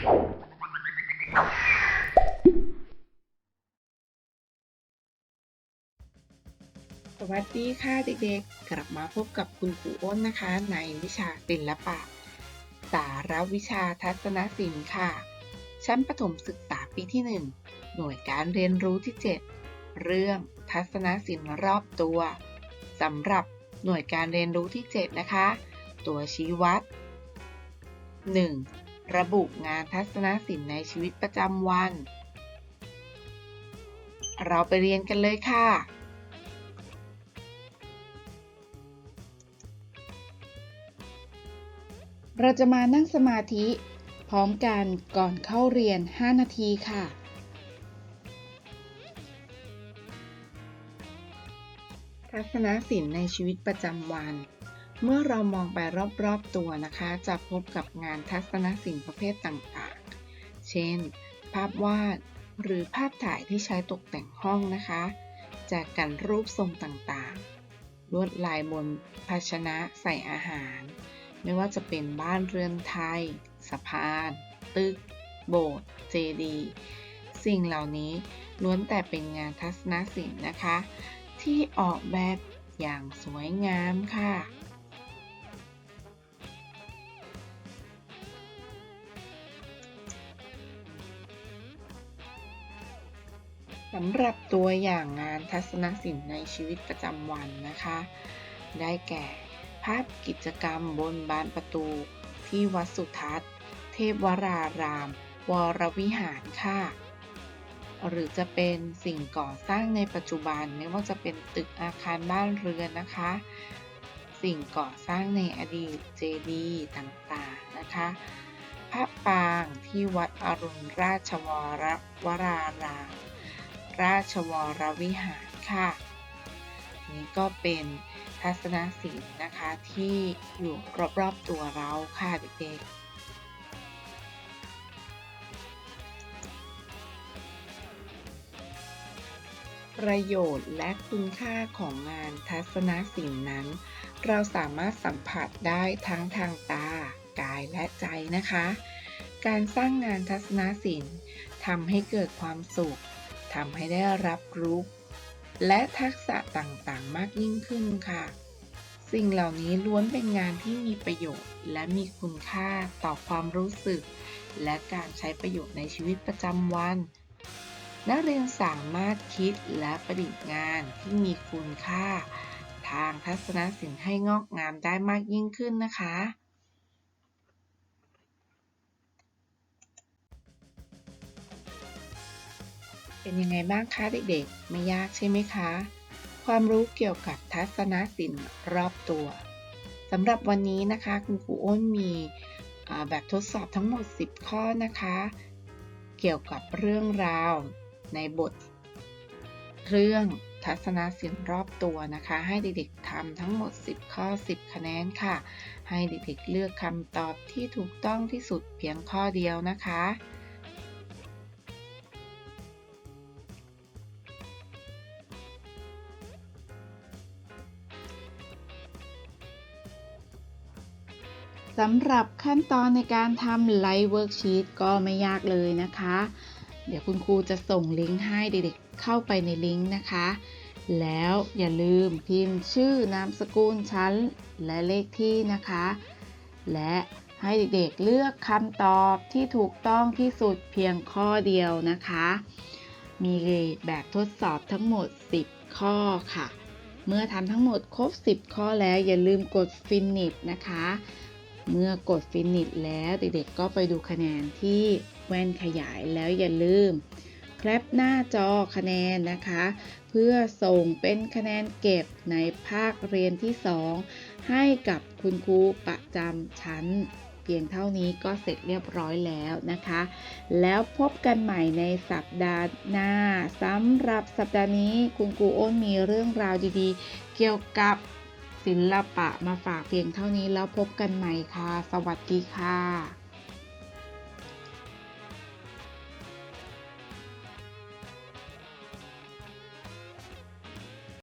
สวัสดีค่ะเด็กๆ กลับมาพบกับคุณครูอ้นนะคะ ในวิชาศิลปะ สารวิชาทัศนศิลป์ค่ะ ชั้นประถมศึกษาปีที่ 1 หน่วยการเรียนรู้ที่ 7 เรื่องทัศนศิลป์รอบตัวสำหรับหน่วยการเรียนรู้ที่ 7 นะคะ ตัวชี้วัด 1. ระบุงานทัศนศิลป์ในชีวิตประจำวัน เราไปเรียนกันเลยค่ะ เราจะมานั่งสมาธิ พร้อมกันก่อนเข้าเรียน 5 นาทีค่ะทัศนศิลป์ในชีวิตประจำวัน เมื่อเรามองไปรอบๆตัวนะคะ จะพบกับงานทัศนศิลป์ประเภทต่างๆ เช่น ภาพวาดหรือภาพถ่ายที่ใช้ตกแต่งห้องนะคะแจกกันรูปทรงต่างๆ ลวดลายบนภาชนะใส่อาหาร ไม่ว่าจะเป็นบ้านเรือนไทย สะพาน ตึก โบสถ์ เจดีย์ สิ่งเหล่านี้ล้วนแต่เป็นงานทัศนศิลป์นะคะ ที่ออกแบบอย่างสวยงามค่ะ สำหรับตัวอย่างงานทัศนศิลป์ในชีวิตประจำวันนะคะ ได้แก่ ภาพกิจกรรมบนบานประตู ที่วัดสุทัศน์ เทพวราราม วรวิหารค่ะ หรือจะเป็นสิ่งก่อสร้างในปัจจุบันไม่ว่าจะเป็นตึกอาคารบ้านเรือนนะคะ สิ่งก่อสร้างในอดีตเจดีย์ต่างๆนะคะพระปางที่วัดอรุณราชวรวราราม ราชวรวิหารค่ะ นี่ก็เป็นทัศนศิลป์นะคะ ที่อยู่รอบๆตัวเราค่ะเด็กๆประโยชน์และคุณค่าของงานทัศนศิลป์นั้น เราสามารถสัมผัสได้ทั้งทางตา กายและใจนะคะ การสร้างงานทัศนศิลป์ทำให้เกิดความสุข ทำให้ได้รับรู้ และทักษะต่างๆ มากยิ่งขึ้นค่ะ สิ่งเหล่านี้ล้วนเป็นงานที่มีประโยชน์ และมีคุณค่าต่อความรู้สึก และการใช้ประโยชน์ในชีวิตประจำวัน นักเรียนสามารถคิดและประดิษฐ์งานที่มีคุณค่า ทางทัศนศิลป์ให้งอกงามได้มากยิ่งขึ้นนะคะ เป็นยังไงบ้างคะเด็กๆ ไม่ยากใช่ไหมคะ ความรู้เกี่ยวกับทัศนศิลป์รอบตัวสำหรับวันนี้นะคะคุณครูอ้นมีแบบทดสอบทั้งหมด 10 ข้อนะคะ เกี่ยวกับเรื่องราวในบท เรื่องทัศนศิลป์รอบตัวนะคะ ให้เด็กๆทำทั้งหมด 10 ข้อ 10 คะแนนค่ะ ให้เด็กๆเลือกคำตอบที่ถูกต้องที่สุดเพียงข้อเดียวนะคะ สำหรับขั้นตอนในการทำไลฟ์เวิร์กชีตก็ไม่ยากเลยนะคะ เดี๋ยวคุณครูจะส่งลิงก์ให้เด็กๆเข้าไปในลิงก์นะคะ แล้วอย่าลืมพิมพ์ชื่อนามสกุลชั้นและเลขที่นะคะ และให้เด็กๆเลือกคำตอบที่ถูกต้องที่สุดเพียงข้อเดียวนะคะ มีแบบทดสอบทั้งหมด 10 ข้อค่ะ เมื่อทำทั้งหมดครบ 10 ข้อแล้วอย่าลืมกด finish นะคะ เมื่อกด finish แล้วเด็กๆก็ไปดูคะแนนที่แว่นขยายแล้วอย่าลืมแคปหน้าจอคะแนนนะคะ เพื่อส่งเป็นคะแนนเก็บในภาคเรียนที่ 2 ให้กับคุณครูประจำชั้น เพียงเท่านี้ก็เสร็จเรียบร้อยแล้วนะคะ แล้วพบกันใหม่ในสัปดาห์หน้าสำหรับสัปดาห์นี้คุณครูอ้นมีเรื่องราวดีๆ เกี่ยวกับ ศิลปะมาฝากเพียงเท่านี้แล้วพบกันใหม่ค่ะ สวัสดีค่ะ